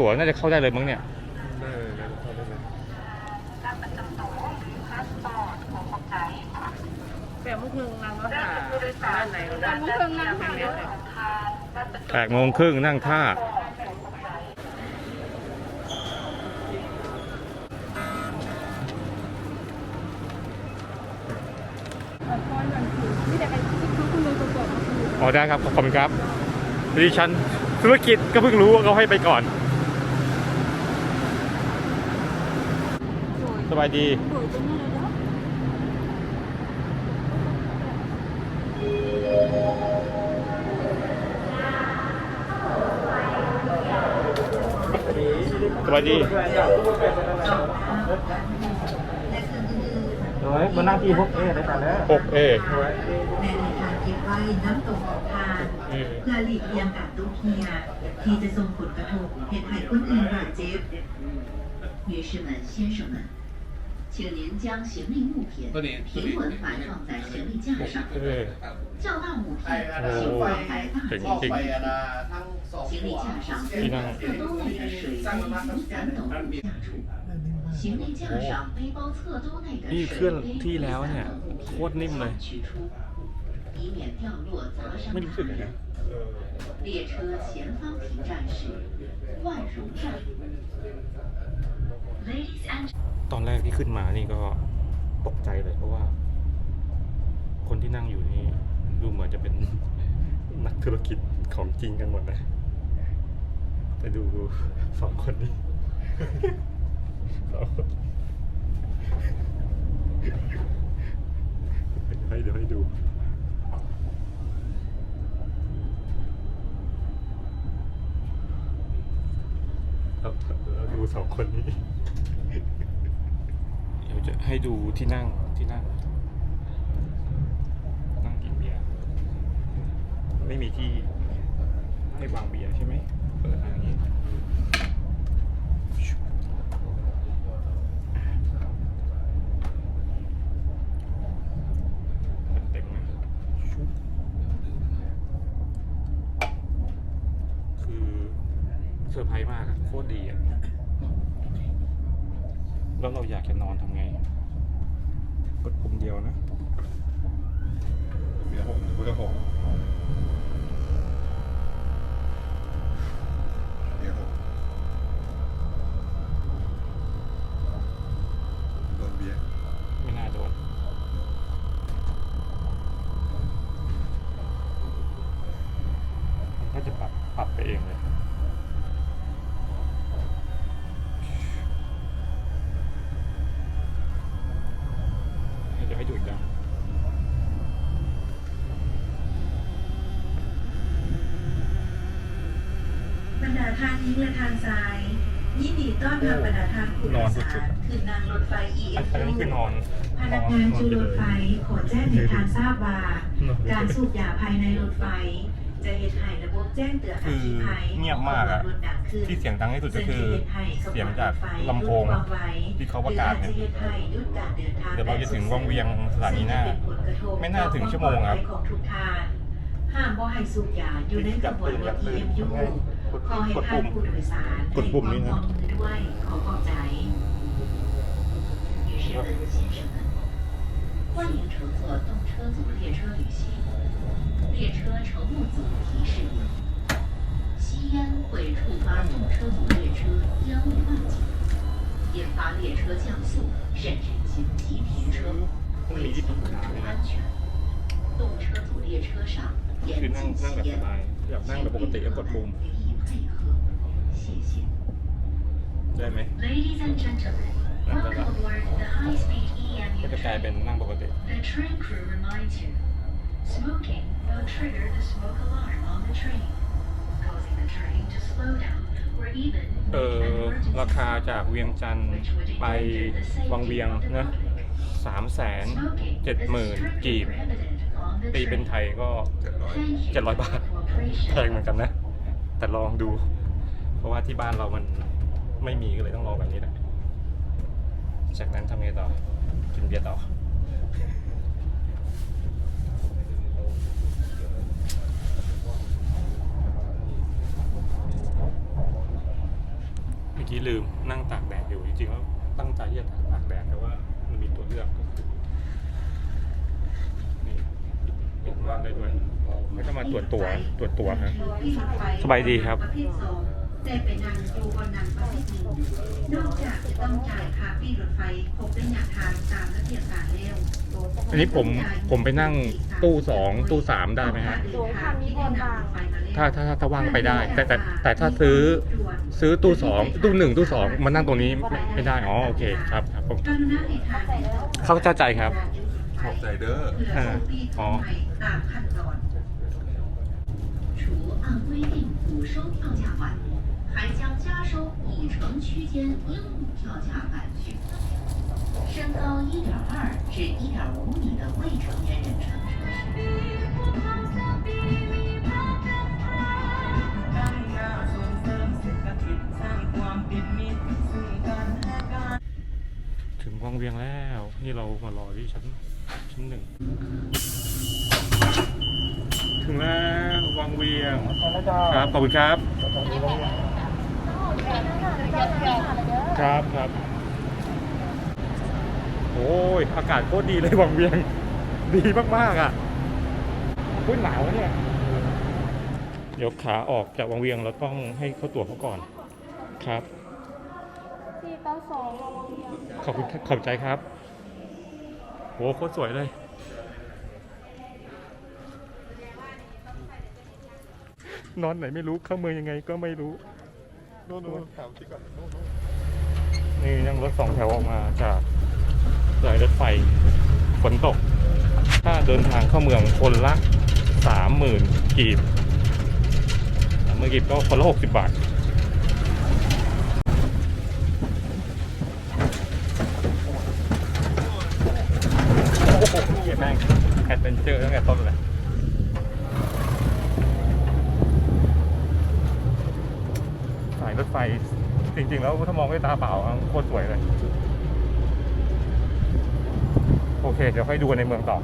ตั๋วน่าจะเข้าได้เลยมั้งเนี่ยได้เลยนะเข้าได้เลยแบบเมื่อคืนนางก็หาด้านไหนด้านเมื่อคืนนางหาเนี่ยแปดโมงครึ่งนั่งท่านี่แต่เป็นที่คุณลุงประกอบมาคืออ๋อได้ครับ ขอบคุณครับดิฉันธุรกิจก็เพิ่งรู้ว่าเขาให้ไปก่อน สบายดี สวยจังเลยเนาะ สบายดี เฮ้ยมานั่งที่พวกเอ๊ได้แต่แล้ว 6A ในรายการเก็บไว้น้ำตกของทาน อืม เพื่อหลีกเลี่ยงการตุกเฮียที่จะส่งผลกระทบเหตุให้คนอื่นบาดเจ็บ女士们、先生们， 请您将行李物品平稳摆放在行李架上。较大物品请放在大件行李行李架上侧兜内的水杯雨伞等物品处行李架上背包侧兜内的水杯雨伞等物品请取出以免掉落砸伤他人列车前方停站站 ladies and ตอนแรกที่ขึ้นมานี่ก็ตกใจเลยเพราะว่า คนที่นั่งอยู่นี่ดูเหมือนจะเป็นนักธุรกิจของจริงกันหมดนะแต่ดูสองคนนี้สองคนให้เดี๋ยวให้ดูเอาดูสองคนนี้ ยวจะให้ดูที่นั่งที่นั่ง นั่งกินเบียร์ไม่มีที่ให้วางเบียร์ใช่ไหมเปิดอย่างนี้เต็มนะชุบคือเซอร์ไพรส์มากอะโคตรดีอะ แล้วเราอยากจะนอนทำไงกดปุ่มเดียวนะเบียร์หกเบียร์หกเบียร์หกโดนเบียร์ ไม่น่าโดน มันก็จะปรับปรับไปเองเลย เดี๋ยวให้ดูอีกดัง บรรดาทานนี้และทางซ้าย ยินดีต้อนรับบรรดาทานผู้โดยสารขึ้นนั่งรถไฟอันอันนี้คือนอนพนักงานจูรถไฟขอแจ้งให้ทางทราบว่า การสูบยาภายในรถไฟ จะเหตุให้ระบบแจ้งเตือนอัคคีภัยคือเงียบมากอะรถดังขึ้นที่เสียงดังที่สุดก็คือเสียงจากลำโพงที่เขาประกาศเนี่ยเดี๋ยวเราจะถึงวังเวียงสถานีหน้า ไม่น่าถึงชั่วโมงครับของทุกทานห้ามบ่ให้สูบยาอยู่ในขบวนรถ EMU ขอให้ท่านผู้โดยสาร กดปุ่มนี้นะ ให้ความร่วมมือด้วยขอขอบใจ女士们、先生们，欢迎乘坐动车组列车旅行。列车乘务组提示您：吸烟会触发动车组列车烟雾报警，引发列车降速，甚至紧急停车，危及公众安全。动车组列车上 คือ 严 นั่ง 禁 นั่งแบบ 吸 ส 烟。 บายอยากนั่งแบบปกติก็กดปุ่ม 予以 配合，谢谢。 ได้ไหม Ladies and gentlemen, welcome aboard the high-speed ก็ EMU จะกลายเป็น train. นั่งปกติ The train crew reminds you, smoking will trigger the smoke alarm on the train, causing the train to slow down or even เอ make อ an emergency ราคาจากเวียงจันทร์ which would ไป endanger the วัง safety เวียง of the นะ public. สามแสน Smoking เจ็ด is หมื่น strictly กีบ prohibited on the ตีเป็น train. ไทยก็ เจ็ดร้อย Thank you 700 บาท for your cooperation. แพงเหมือนกันนะ แต่ลองดู เพราะว่าที่บ้านเรามันไม่มีก็เลยต้องลองแบบนี้แหละจากนั้นทำไงต่อ กินเบียร์ต่อ เมื่อกี้ลืมนั่งตากแดดอยู่จริงๆแล้วตั้งใจที่จะตากแดดแต่ว่ามันมีตัวเลือกก็คือนี่เห็นว่างได้ด้วย ไม่ต้องมาตรวจตัวตรวจตัวฮะสบายดีครับประเภทสองแต่เป็นนังดูบนนังประเภทหนึ่งนอกจากจะต้องจ่ายค่าปีรถไฟครบเป็นอย่างทางตามระเบียบการแล้วอันนี้ผมผมไปนั่งตู้สองตู้สามได้ไหมฮะถ้าถ้าถ้าถ้าว่างไปได้ แต่แต่แต่ถ้าซื้อซื้อตู้สองตู้หนึ่งตู้สองมานั่งตรงนี้ไม่ไม่ได้อ๋อโอเคครับครับผมกรุณาให้ทางเข้าใจครับขอบใจเด้อเพื่อส่งปีทำใหม่ตามขั้นตอน 除按规定补收票价外，还将加收已乘区间应补票价半券。身高1.2至1.5米的未成年人乘车时， ถึงวังเวียงแล้ว นี่เรามารอที่ชั้น ชั้นหนึ่งถึงแล้ววังเวียงครับขอบคุณครับ ครับครับโอ้ยอากาศโคตรดีเลยวังเวียง ดีมากๆอะพูดหนาวเนี่ยเดี๋ยวขาออกจากวังเวียงเราต้องให้เขาตรวจเขาก่อนครับสี่ต่อสองขอบคุณขอบใจครับโหโคตรสวยเลย นอนไหนไม่รู้เข้าเมืองยังไงก็ไม่รู้โน่นโน่นถามสิก่อนโน่นโน่นนี่ยังรถสองแถวออกมาจากสายรถไฟฝนตก ถ้าเดินทางเข้าเมืองคนละสามหมื่นกีบสามหมื่นกีบก็คนละหกสิบบาท โอ้โหเหี้ยแม่งแอดเว นเจอร์ตั้งแต่ต้นเลยสายรถไฟจริง ๆ แล้วถ้ามองด้วยตาเปล่าโคตรสวยเลย โอเค เดี๋ยวค่อยดูในเมืองต่อ